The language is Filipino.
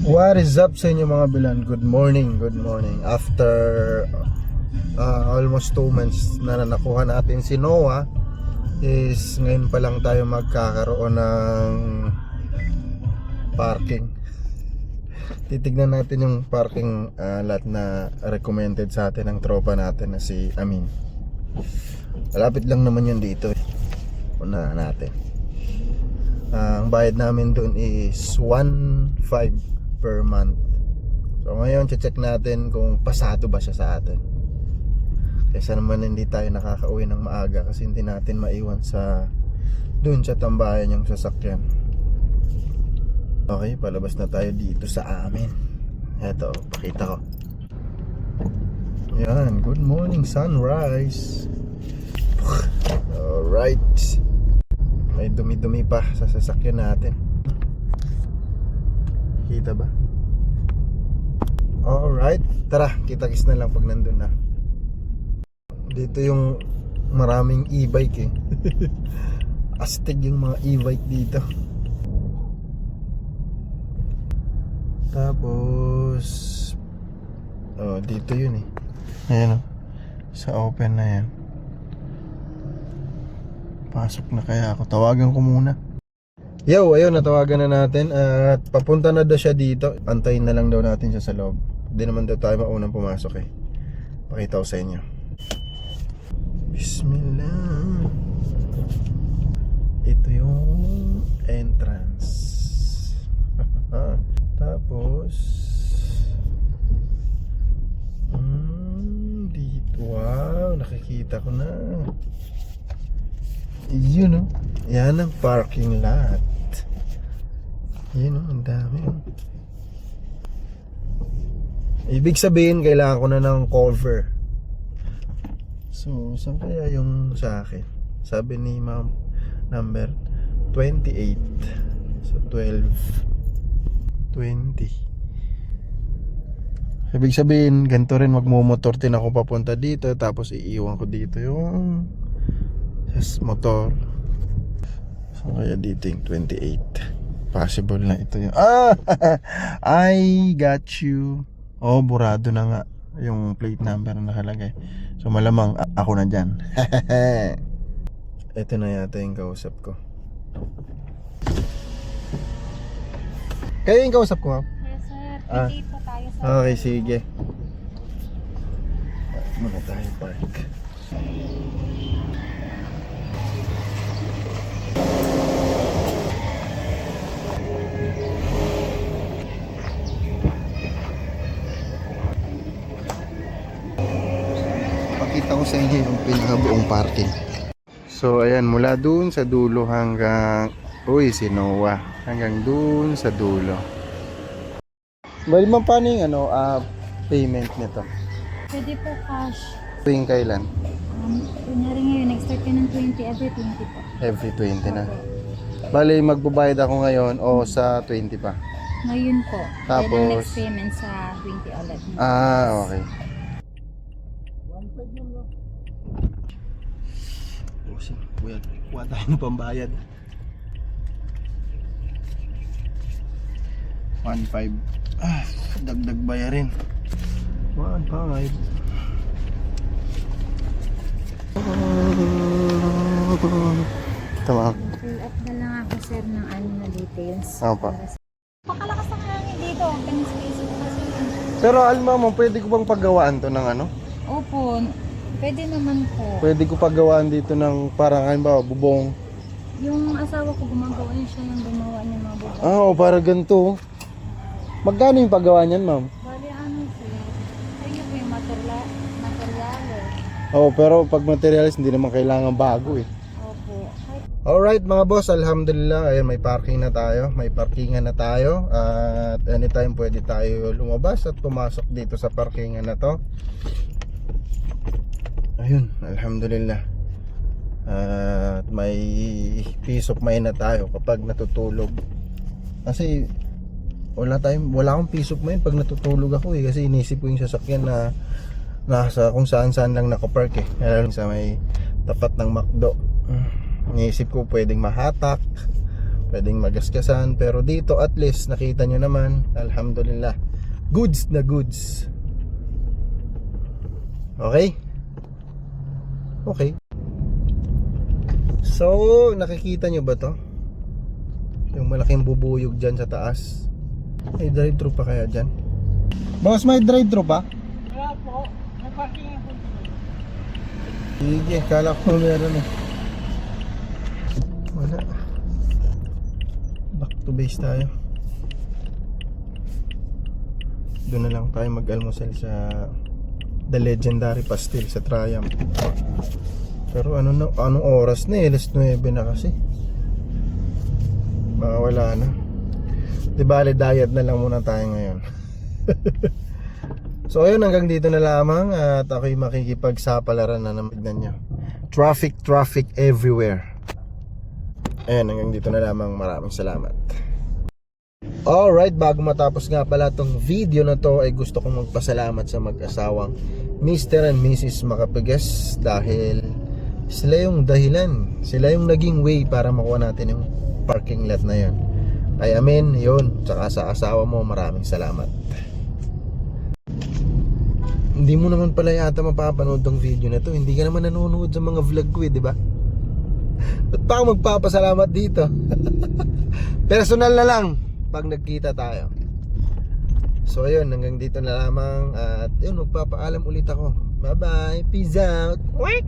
What is up sa inyo mga bilan? Good morning, good morning. After uh, almost 2 months na nakuha natin si Noah is ngayon pa lang tayo magkakaroon ng parking. Titignan natin yung parking uh, lot na recommended sa atin ng tropa natin na si Amin. Malapit lang naman yun dito. eh. Unahan natin. Ah, ang bayad namin doon is 1.5 per month. So ngayon, check natin kung pasado ba siya sa atin. Kaysa naman hindi tayo nakakauwi ng maaga kasi hindi natin maiwan sa doon sa tambayan yung sasakyan. Okay, palabas na tayo dito sa amin. Eto, pakita ko. Yan, good morning sunrise. Alright. May dumi-dumi pa sa sasakyan natin. Kita ba? Alright. Tara, kita-kis na lang pag nandun na. Dito yung maraming e-bike eh. Astig yung mga e-bike dito. Tapos Oh, dito yun eh. Ayan oh. Sa open na yan. Pasok na kaya ako. Tawagan ko muna. Yo, ayun, natawagan na natin at papunta na daw siya dito. Antayin na lang daw natin siya sa loob. Hindi naman daw tayo maunang pumasok eh. Pakita ko sa inyo. Bismillah. Ito yung entrance. Tapos, mm, dito, wow, nakikita ko na. Yun oh. Yan ang parking lot. Yun oh, ang dami. Ibig sabihin, kailangan ko na ng cover. So, saan kaya yung sa akin? Sabi ni ma'am, number 28. So, 12. 20. Ibig sabihin, ganito rin magmumotor din ako papunta dito tapos iiwan ko dito yung sa motor. So kaya dito yung 28. Possible na ito yung Ah! I got you. Oh, burado na nga yung plate number na nakalagay. So malamang ako na dyan. ito na yata yung kausap ko. Kayo yung kausap ko, ma'am? Yes, sir. Ah. 28 po tayo, sir. Okay, sige. Muna tayo park. Pakita ko sa inyo yung pinakabuong parking. So ayan, mula dun sa dulo hanggang Uy, si Noah. Hanggang dun sa dulo. Bali man paano yung ano, ah, payment nito? Pwede po cash. Tuwing kailan? Um, kunyari ngayon, nag-start ka ng 20, every 20 po. Every 20 na. Bali, magbabayad ako ngayon o sa 20 pa? Ngayon po. Tapos- Then next payment sa 20 ulit. Ah, okay. Kuya, kuha tayo ng pambayad. 1.5 Ah, dagdag bayarin 1.5 Tama Fill up na lang ako, sir, ng ano na details. Opo. Pakalakas ang hangin dito. Ganun space po kasi. Pero alma mo, pwede ko bang paggawaan to ng ano? Opo. Pwede naman po. Pwede ko paggawaan dito ng parang halimbawa bubong. Yung asawa ko gumagawa niya siya yung gumawa niya mga bubong. Ah, oh, para ganito. Magkano yung paggawa niyan, ma'am? Bali ano, sir? Ayun po yung material, materials. Oh, pero pag materials hindi naman kailangan bago eh. Opo. Alright mga boss, alhamdulillah, ayun may parking na tayo, may parkingan na tayo at anytime pwede tayo lumabas at pumasok dito sa parkingan na to. Ayun, alhamdulillah. At may peace of mind na tayo kapag natutulog. Kasi wala tayong wala akong peace of mind pag natutulog ako eh kasi inisip ko yung sasakyan na nasa kung saan saan lang nakapark eh. Lalo sa may tapat ng McDo. Iniisip ko pwedeng mahatak pwedeng magaskasan pero dito at least nakita nyo naman alhamdulillah goods na goods okay okay so nakikita nyo ba to yung malaking bubuyog dyan sa taas may drive thru pa kaya dyan boss may drive thru pa Wala po. May parking po. Sige, kala ko meron eh. Wala. Back to base tayo. Doon na lang tayo mag-almusal sa The Legendary Pastil sa Triumph. Pero ano na, anong oras na eh? Alas 9 na kasi. Baka wala na. Di bale, diet na lang muna tayo ngayon. So ayun hanggang dito na lamang at ako'y makikipagsapalaran na naman nyo. Traffic, traffic everywhere. Ayun hanggang dito na lamang maraming salamat. Alright, bago matapos nga pala tong video na to ay gusto kong magpasalamat sa mag-asawang Mr. and Mrs. Makapigas dahil sila yung dahilan, sila yung naging way para makuha natin yung parking lot na yun. Ay amen, yun. Tsaka sa asawa mo, maraming salamat hindi mo naman pala yata mapapanood tong video na to. Hindi ka naman nanonood sa mga vlog ko eh, di ba? Ba't pa ako magpapasalamat dito? Personal na lang pag nagkita tayo. So ayun, hanggang dito na lamang at yun, magpapaalam ulit ako. Bye bye, peace out. Wait!